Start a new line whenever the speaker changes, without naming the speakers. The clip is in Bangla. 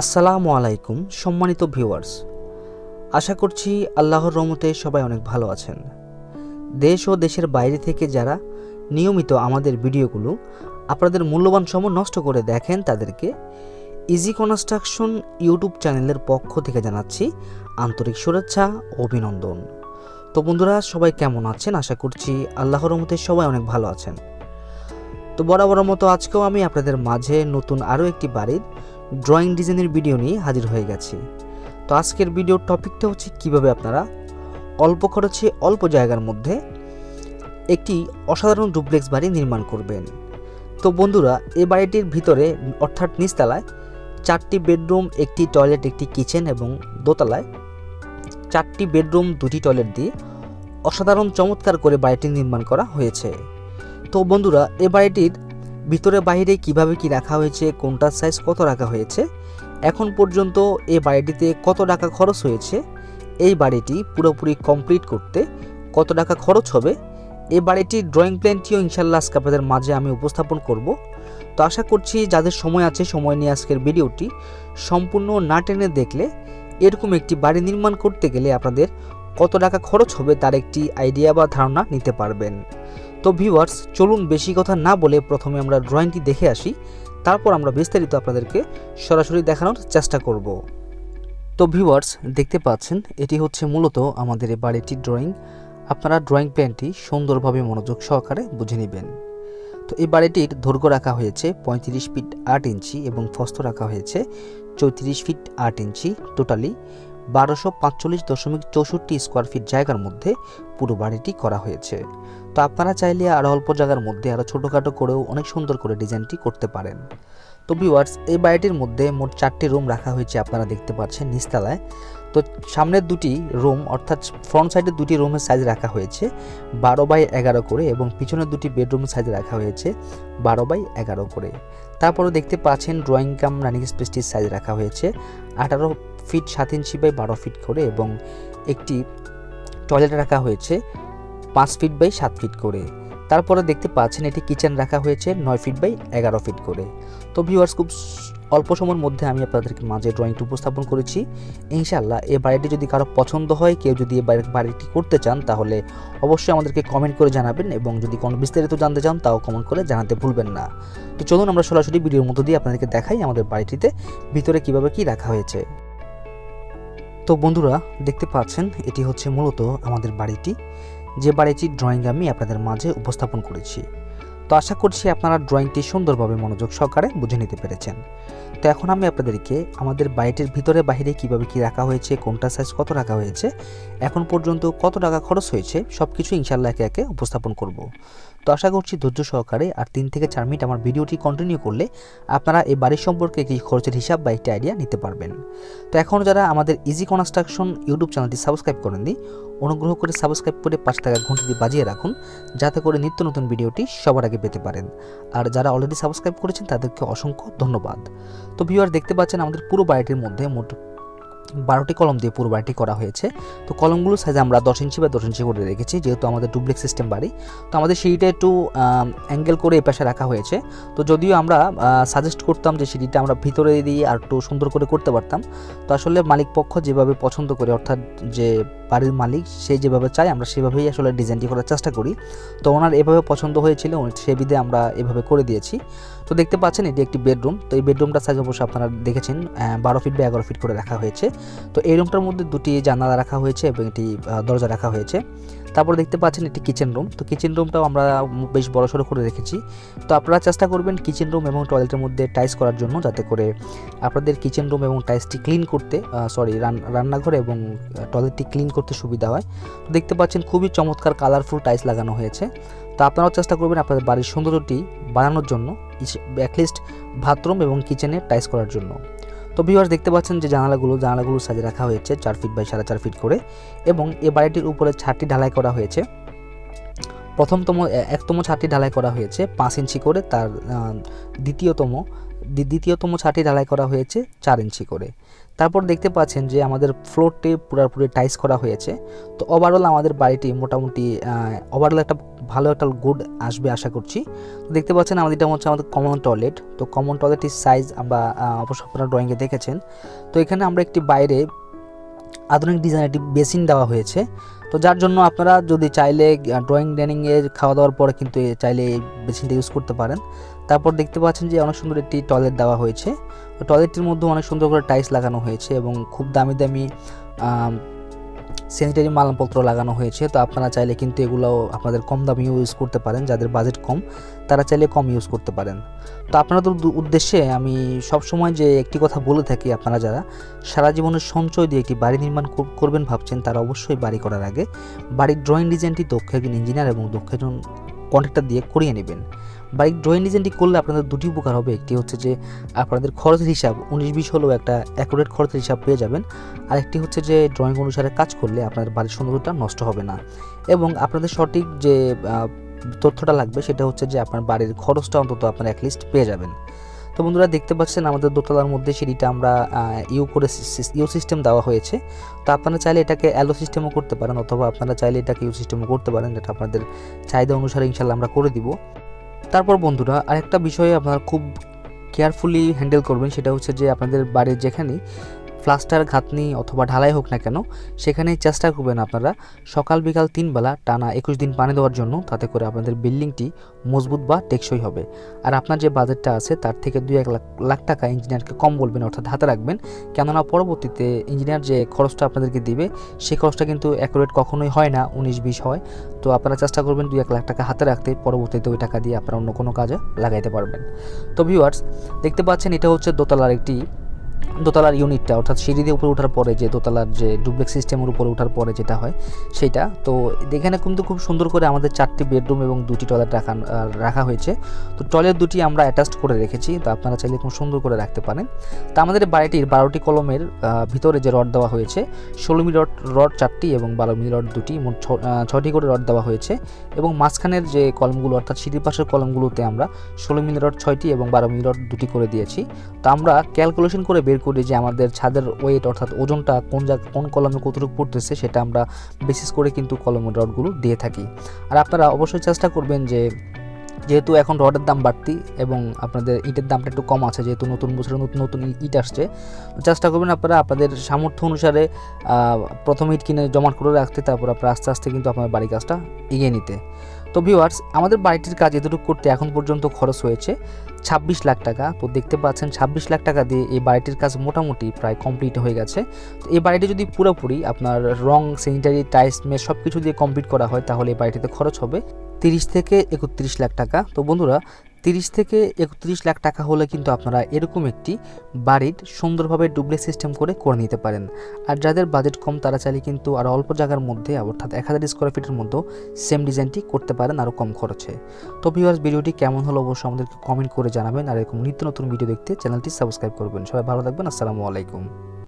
আসসালামু আলাইকুম, সম্মানিত ভিউয়ার্স। আশা করছি আল্লাহর রহমতে সবাই অনেক ভালো আছেন। দেশ ও দেশের বাইরে থেকে যারা নিয়মিত আমাদের ভিডিওগুলো আপনাদের মূল্যবান সময় নষ্ট করে দেখেন তাদেরকে ইজি কনস্ট্রাকশন ইউটিউব চ্যানেলের পক্ষ থেকে জানাচ্ছি আন্তরিক শুভেচ্ছা অভিনন্দন। তো বন্ধুরা, সবাই কেমন আছেন? আশা করছি আল্লাহর রহমতে সবাই অনেক ভালো আছেন। তো বরাবর মতো আজকেও আমি আপনাদের মাঝে নতুন আরও একটি বাড়ির ড্রয়িং ডিজাইনের ভিডিও নিয়ে হাজির হয়ে গেছি। তো আজকের ভিডিওর টপিকটা হচ্ছে কীভাবে আপনারা অল্প খরচে অল্প জায়গার মধ্যে একটি অসাধারণ ডুপ্লেক্স বাড়ি নির্মাণ করবেন। তো বন্ধুরা এই বাড়িটির ভিতরে অর্থাৎ নিচতলায় চারটি বেডরুম, একটি টয়লেট, একটি কিচেন এবং দোতলায় চারটি বেডরুম, দুটি টয়লেট দিয়ে অসাধারণ চমৎকার করে বাড়িটি নির্মাণ করা হয়েছে। তো বন্ধুরা এই বাড়িটির ভিতরে বাইরে কীভাবে কি রাখা হয়েছে, কোনটার সাইজ কত রাখা হয়েছে, এখন পর্যন্ত এই বাড়িটিতে কত টাকা খরচ হয়েছে, এই বাড়িটি পুরোপুরি কমপ্লিট করতে কত টাকা খরচ হবে, এই বাড়িটির ড্রয়িং প্ল্যানটিও ইনশাল্লাহ আজকে আপনাদের মাঝে আমি উপস্থাপন করব। তো আশা করছি যাদের সময় আছে, সময় নিয়ে আজকের ভিডিওটি সম্পূর্ণ না টেনে দেখলে এরকম একটি বাড়ি নির্মাণ করতে গেলে আপনাদের কত টাকা খরচ হবে তার একটি আইডিয়া বা ধারণা নিতে পারবেন। তো ভিউয়ার্স চলুন বেশি কথা না বলে প্রথমে আমরা ড্রয়িংটি দেখে আসি, তারপর আমরা বিস্তারিত আপনাদেরকে সরাসরি দেখানোর চেষ্টা করব। তো ভিউয়ার্স দেখতে পাচ্ছেন, এটি হচ্ছে মূলত আমাদের এই বাড়িটির ড্রয়িং আপনারা ড্রয়িং প্ল্যানটি সুন্দরভাবে মনোযোগ সহকারে বুঝে নেবেন। তো এই বাড়িটির দৈর্ঘ্য রাখা হয়েছে পঁয়ত্রিশ ফিট আট ইঞ্চি এবং ফস্ত রাখা হয়েছে চৌত্রিশ ফিট আট ইঞ্চি টোটালি। বারোশো পাঁচচল্লিশ দশমিক চৌষট্টি স্কোয়ার ফিট জায়গার মধ্যে পুরো বাড়িটি করা হয়েছে। তো আপনারা চাইলে আরও অল্প জায়গার মধ্যে আরও ছোটোখাটো করেও অনেক সুন্দর করে ডিজাইনটি করতে পারেন। তো ভিউয়ার্স এই বাড়িটির মধ্যে মোট চারটি রুম রাখা হয়েছে আপনারা দেখতে পাচ্ছেন নিচতলায়। তো সামনের দুটি রুম অর্থাৎ ফ্রন্ট সাইডের দুটি রুমের সাইজ রাখা হয়েছে বারো বাই এগারো করে এবং পিছনের দুটি বেডরুমের সাইজ রাখা হয়েছে বারো বাই এগারো করে। তারপরে দেখতে পাচ্ছেন ড্রয়িং কাম রানিং স্পেসটির সাইজ রাখা হয়েছে আঠারো ফিট সাত ইঞ্চি বাই বারো ফিট করে এবং একটি টয়লেট রাখা হয়েছে পাঁচ ফিট বাই সাত ফিট করে। তারপরে দেখতে পাচ্ছেন এটি কিচেন রাখা হয়েছে নয় ফিট বাই এগারো ফিট করে। তো ভিউয়ার্স, খুব অল্প সময়ের মধ্যে আমি আপনাদেরকে মাঝে ড্রয়িংটি উপস্থাপন করেছি। ইনশাল্লাহ এই বাড়িটি যদি কারও পছন্দ হয়, কেউ যদি এই বাড়ি- বাড়িটি করতে চান, তাহলে অবশ্যই আমাদেরকে কমেন্ট করে জানাবেন এবং যদি কোনো বিস্তারিত জানতে চান, তাও কমেন্ট করে জানাতে ভুলবেন না। তো চলুন আমরা সরাসরি ভিডিওর মধ্য দিয়ে আপনাদেরকে দেখাই আমাদের বাড়িটিতে ভিতরে কীভাবে কি রাখা হয়েছে। তো বন্ধুরা, দেখতে পাচ্ছেন, এটি হচ্ছে মূলত আমাদের বাড়িটি। যে বাড়িটির ড্রয়িং আমি আপনাদের মাঝে উপস্থাপন করেছি। তো আশা করছি আপনারা ড্রয়িংটি সুন্দরভাবে মনোযোগ সহকারে বুঝে নিতে পেরেছেন। তো এখন আমি আপনাদেরকে আমাদের বাড়িটির ভিতরে বাইরে কীভাবে কি রাখা হয়েছে, কোনটা সাইজ কত রাখা হয়েছে, এখন পর্যন্ত কত টাকা খরচ হয়েছে সব কিছু ইনশাল্লাহ একে একে উপস্থাপন করব। তো আশা করছি ধৈর্য সহকারে আর তিন থেকে চার মিনিট আমার ভিডিওটি কন্টিনিউ করলে আপনারা এই বাড়ির সম্পর্কে কি খরচের হিসাব বা একটি আইডিয়া নিতে পারবেন। তো এখন যারা আমাদের ইজি কনস্ট্রাকশন ইউটিউব চ্যানেলটি সাবস্ক্রাইব করেননি, অনুগ্রহ করে সাবস্ক্রাইব করে পাঁচ টাকা ঘন্টিটি বাজিয়ে রাখুন, যাতে করে নিত্য নতুন ভিডিওটি সবার আগে পেতে পারেন। আর যারা অলরেডি সাবস্ক্রাইব করেছেন, তাদেরকে অসংখ্য ধন্যবাদ। তো ভিউয়ার দেখতে পাচ্ছেন আমাদের পুরো বাড়িটির মধ্যে মোট বারোটি কলম দিয়ে পুরো বাড়িটি করা হয়েছে। তো কলমগুলোর সাইজ আমরা দশ ইঞ্চি বা দশ ইঞ্চি করে রেখেছি, যেহেতু আমাদের ডুপ্লেক্স সিস্টেম বাড়ি। তো আমাদের সিঁড়িটা একটু অ্যাঙ্গেল করে এই পাশে রাখা হয়েছে। তো যদিও আমরা সাজেস্ট করতাম যে সিঁড়িটা আমরা ভিতরে দিয়ে আর একটু সুন্দর করে করতে পারতাম। তো আসলে মালিক পক্ষ যেভাবে পছন্দ করে, অর্থাৎ যে বাড়ির মালিক, সে যেভাবে চায় আমরা সেভাবেই আসলে ডিজাইনটি করার চেষ্টা করি। তো ওনার এভাবে পছন্দ হয়েছিল সে বিধে আমরা এভাবে করে দিয়েছি। তো দেখতে পাচ্ছেন, এটি একটি বেডরুম তো এই বেডরুমটার সাইজ অবশ্যই আপনারা দেখেছেন বারো ফিট বা এগারো ফিট করে রাখা হয়েছে। তো এই রুমটার মধ্যে দুটি জানালা রাখা হয়েছে এবং একটি দরজা রাখা হয়েছে। তারপর দেখতে পাচ্ছেন একটি কিচেন রুম তো কিচেন রুমটাও আমরা বেশ বড় সড়ো করে রেখেছি। তো আপনারা চেষ্টা করবেন কিচেন রুম এবং টয়লেটের মধ্যে টাইস করার জন্য যাতে করে আপনাদের কিচেন রুম এবং টাইসটি ক্লিন করতে সরি রান্নাঘর এবং টয়লেটটি ক্লিন করতে সুবিধা হয়। তো দেখতে পাচ্ছেন খুবই চমৎকার কালারফুল টাইলস লাগানো হয়েছে। তো আপনারাও চেষ্টা করবেন আপনাদের বাড়ির সৌন্দর্যটি বাড়ানোর জন্য অ্যাটলিস্ট বাথরুম এবং কিচেনে টাইস করার জন্য। তো ভিউয়ার্স দেখতে পাচ্ছেন যে জানালাগুলো জানালাগুলো সাজে রাখা হয়েছে চার ফিট বাই সাড়ে চার ফিট করে এবং এ বাড়িটির উপরে ছাদটি ঢালাই করা হয়েছে। প্রথমতম একতম ছাদটি ঢালাই করা হয়েছে পাঁচ ইঞ্চি করে, তার দ্বিতীয়তম দ্বিতীয়তম ছাদটি ঢালাই করা হয়েছে চার ইঞ্চি করে। তারপর দেখতে পাচ্ছেন যে আমাদের ফ্লোরটি পুরোপুরি টাইস করা হয়েছে। তো ওভারঅল আমাদের বাড়িটি মোটামুটি ওভারঅল একটা ভালো একটা গুড আসবে আশা করছি। তো দেখতে পাচ্ছেন আমাদের এটা হচ্ছে আমাদের কমন টয়লেট তো কমন টয়লেটটির সাইজ আমরা অবশ্য আপনারা ড্রয়িংয়ে দেখেছেন। তো এখানে আমরা একটি বাইরে আধুনিক ডিজাইনের একটি বেসিন দেওয়া হয়েছে। তো যার জন্য আপনারা যদি চাইলে ড্রয়িং ডাইনিংয়ে খাওয়া দাওয়ার পরে কিন্তু চাইলে এই বেসিনটা ইউজ করতে পারেন। তারপর দেখতে পাচ্ছেন যে অনেক সুন্দর একটি টয়লেট দেওয়া হয়েছে। টয়লেটটির মধ্যে অনেক সুন্দর করে টাইলস লাগানো হয়েছে এবং খুব দামি দামি স্যানিটারি মালপত্র লাগানো হয়েছে, তো আপনারা চাইলে কিন্তু এগুলো আপনাদের কম দামি ইউজ করতে পারেন, যাদের বাজেট কম, তারা চাইলে কম ইউজ করতে পারেন। তো আপনাদের উদ্দ- উদ্দেশ্যে আমি সবসময় যে একটি কথা বলে থাকি আপনারা যারা, সারা জীবনের সঞ্চয় দিয়ে একটি বাড়ি নির্মাণ কর- করবেন ভাবছেন, তারা অবশ্যই বাড়ি করার আগে বাড়ির ড্রয়িং ডিজাইনটি দক্ষ একজন ইঞ্জিনিয়ার এবং দক্ষ একজন কন্ট্রাক্টর দিয়ে করিয়ে নেবেন। বাড়ির ড্রয়িং ডিজাইনটি করলে আপনাদের দুটি উপকার হবে। একটি হচ্ছে যে, আপনাদের খরচের হিসাব, উনিশ বিশ হলেও একটা অ্যাকুরেট খরচের হিসাব পেয়ে যাবেন। আর একটি হচ্ছে যে ড্রয়িং অনুসারে কাজ করলে আপনার বাড়ির সৌন্দর্যটা নষ্ট হবে না। এবং আপনাদের সঠিক যে তথ্যটা লাগবে, সেটা হচ্ছে যে, আপনার বাড়ির খরচটা অন্তত আপনার অ্যাটলিস্ট পেয়ে যাবেন। তো বন্ধুরা, দেখতে পাচ্ছেন আমাদের দোতলার মধ্যে সিঁড়িটা আমরা ইউ করে ইউ সিস্টেম দেওয়া হয়েছে। তো আপনারা চাইলে এটাকে অ্যালো সিস্টেমও করতে পারেন, অথবা আপনারা চাইলে এটাকে ইউ সিস্টেমও করতে পারেন। যেটা আপনাদের চাহিদা অনুসারে ইনশাল্লাহ আমরা করে দিব। তারপর বন্ধুরা, আরেকটা বিষয়ে আপনারা খুব কেয়ারফুলি হ্যান্ডেল করবেন, সেটা হচ্ছে যে আপনাদের বাড়ির যেখানেই প্লাস্টার ঘাতনি অথবা ঢালাই হোক না কেন, সেখানেই চেষ্টা করবেন আপনারা সকাল বিকাল তিনবেলা টানা একুশ দিন পানি দেওয়ার জন্য, তাতে করে আপনাদের বিল্ডিংটি মজবুত বা টেকসই হবে। আর আপনার যে বাজেটটা আছে, তার থেকে দুই এক লাখ লাখ টাকা ইঞ্জিনিয়ারকে কম বলবেন, অর্থাৎ হাতে রাখবেন। কেননা পরবর্তীতে ইঞ্জিনিয়ার যে খরচটা আপনাদেরকে দিবে, সেই খরচটা কিন্তু অ্যাকুরেট কখনোই হয় না, উনিশ বিশ হয়। তো আপনারা চেষ্টা করবেন দুই এক লাখ টাকা হাতে রাখতে, পরবর্তীতে ওই টাকা দিয়ে আপনারা অন্য কোনো কাজে লাগাইতে পারবেন। তো ভিউয়ার্স দেখতে পাচ্ছেন এটা হচ্ছে দোতলার একটি দোতলার ইউনিটটা অর্থাৎ সিঁড়ি দিয়ে উপরে ওঠার পরে যে দোতলার যে ডুপ্লেক্স সিস্টেমের উপরে ওঠার পরে যেটা হয় সেটা। তো এখানে কিন্তু খুব সুন্দর করে আমাদের চারটি বেডরুম এবং দুটি টয়লেট রাখা রাখা হয়েছে। তো টয়লেট দুটি আমরা অ্যাটাচড করে রেখেছি তো আপনারা চাইলে খুব সুন্দর করে রাখতে পারেন। তো আমাদের বাড়িটির বারোটি কলমের ভিতরে যে রড দেওয়া হয়েছে ষোলো মিলি রড রড চারটি এবং বারো মিলি রড দুটি মোট ছ- আহ, করে রড দেওয়া হয়েছে। এবং মাঝখানের যে কলমগুলো অর্থাৎ সিঁড়ির পাশের কলমগুলোতে আমরা ষোলো মিলি রড ছয়টি এবং বারো মিলি রড দুটি করে দিয়েছি। তো আমরা ক্যালকুলেশন করে বের করি যে আমাদের ছাদের ওয়েট অর্থাৎ ওজনটা কোন জায়গা, কোন কলমে কতটুকু পড়তেছে সেটা আমরা বেসিস করে কিন্তু কলমের রডগুলো দিয়ে থাকি। আর আপনারা অবশ্যই চেষ্টা করবেন যে যেহেতু এখন রডের দাম বাড়তি এবং আপনাদের ইটের দামটা একটু কম আছে, যেহেতু নতুন বছরে নতুন নতুন ইট আসছে চেষ্টা করবেন আপনারা আপনাদের সামর্থ্য অনুসারে প্রথম ইট কিনে জমা করে রাখতে, তারপর আপনারা আস্তে আস্তে কিন্তু আপনার বাড়ির কাজটা এগিয়ে নিতে। তো ভিউয়ার্স আমাদের বাড়িটির কাজ এতটুকু করতে এখন পর্যন্ত খরচ হয়েছে ছাব্বিশ লাখ টাকা। তো দেখতে পাচ্ছেন, ছাব্বিশ লাখ টাকা দিয়ে এই বাড়িটির কাজ মোটামুটি প্রায় কমপ্লিট হয়ে গেছে। তো এই বাড়িটি যদি পুরোপুরি আপনার রং স্যানিটারি টাইলস মেস সব কিছু দিয়ে কমপ্লিট করা হয়, তাহলে এই বাড়িটিতে খরচ হবে তিরিশ থেকে একত্রিশ লাখ টাকা। তো বন্ধুরা, তিরিশ থেকে একত্রিশ লাখ টাকা হলে কিন্তু আপনারা এরকম একটি বাড়ির সুন্দরভাবে ডুপ্লেক্স সিস্টেম করে করে নিতে পারেন। আর যাদের বাজেট কম, তারা চাইলে কিন্তু আর অল্প জায়গার মধ্যে, অর্থাৎ এক হাজার স্কোয়ার ফিটের মধ্যেও সেম ডিজাইনটি করতে পারেন আরও কম খরচে। তো ভিউয়ার্স ভিডিওটি কেমন হলো অবশ্যই আমাদেরকে কমেন্ট করে জানাবেন। আর এরকম নিত্য নতুন ভিডিও দেখতে চ্যানেলটি সাবস্ক্রাইব করবেন। সবাই ভালো থাকবেন। আসসালামু আলাইকুম।